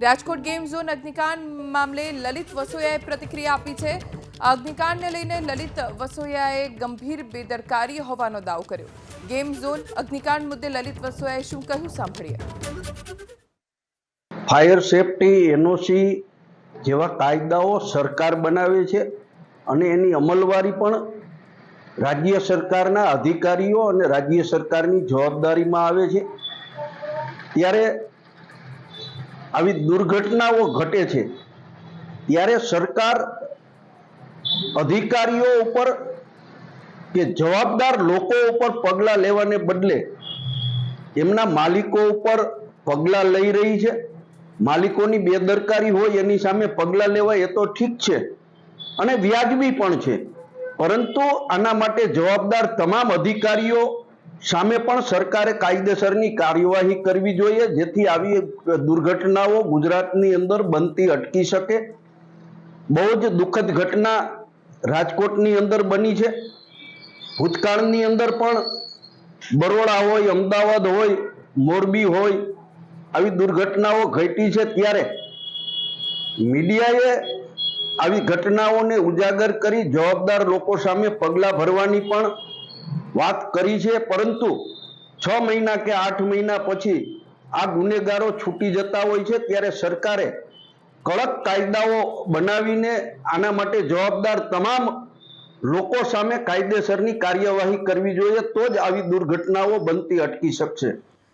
Rajkot game zone અગ્નિકાંડ મામલે લલિત વસોયાએ પ્રતિક્રિયા આપી છે. અગ્નિકાંડને લઈને લલિત વસોયાએ ગંભીર બેદરકારી હોવાનો દાવો કર્યો. ગેમ ઝોન અગ્નિકાંડ મુદ્દે લલિત વસોયાએ શું કહ્યું સાંભળીએ. ફાયર સેફટી એનઓસી જેવા કાયદાઓ સરકાર બનાવે છે અને એની અમલવારી પણ રાજ્ય સરકારના અધિકારીઓ અને રાજ્ય સરકારની જવાબદારીમાં આવે છે. ત્યારે આવી દુર્ઘટનાઓ ઘટે છે. ત્યારે સરકાર અધિકારીઓ ઉપર કે જવાબદાર લોકો ઉપર પગલાં લેવાને બદલે એમના માલિકો ઉપર પગલાં લઈ રહી છે. માલિકોની બેદરકારી હોય એની સામે પગલાં લેવાય એ તો ઠીક છે અને વ્યાજબી પણ છે. પરંતુ આના માટે જવાબદાર તમામ અધિકારીઓ સામે પણ સરકારે કાયદેસરની કાર્યવાહી કરવી જોઈએ, જેથી આવી દુર્ઘટનાઓ ગુજરાતની અંદર બનતી અટકી શકે. બહુ જ દુઃખદ ઘટના રાજકોટની અંદર બની છે. ભૂતકાળની અંદર પણ બરોડા હોય, અમદાવાદ હોય, મોરબી હોય, આવી દુર્ઘટનાઓ ઘટી છે ત્યારે. મીડિયાએ આવી ઘટનાઓને ઉજાગર કરી જવાબદાર લોકો સામે પગલાં ભરવાની પણ વાત કરી છે, પરંતુ છ મહિના કે આઠ મહિના પછી આ ગુનેગારો છૂટી જતા હોય છે, ત્યારે સરકારે કડક કાયદાઓ બનાવીને આના માટે જવાબદાર તમામ લોકો સામે કાયદેસરની કાર્યવાહી કરવી જોઈએ, તો જ આવી દુર્ઘટનાઓ બનતી અટકી શકશે.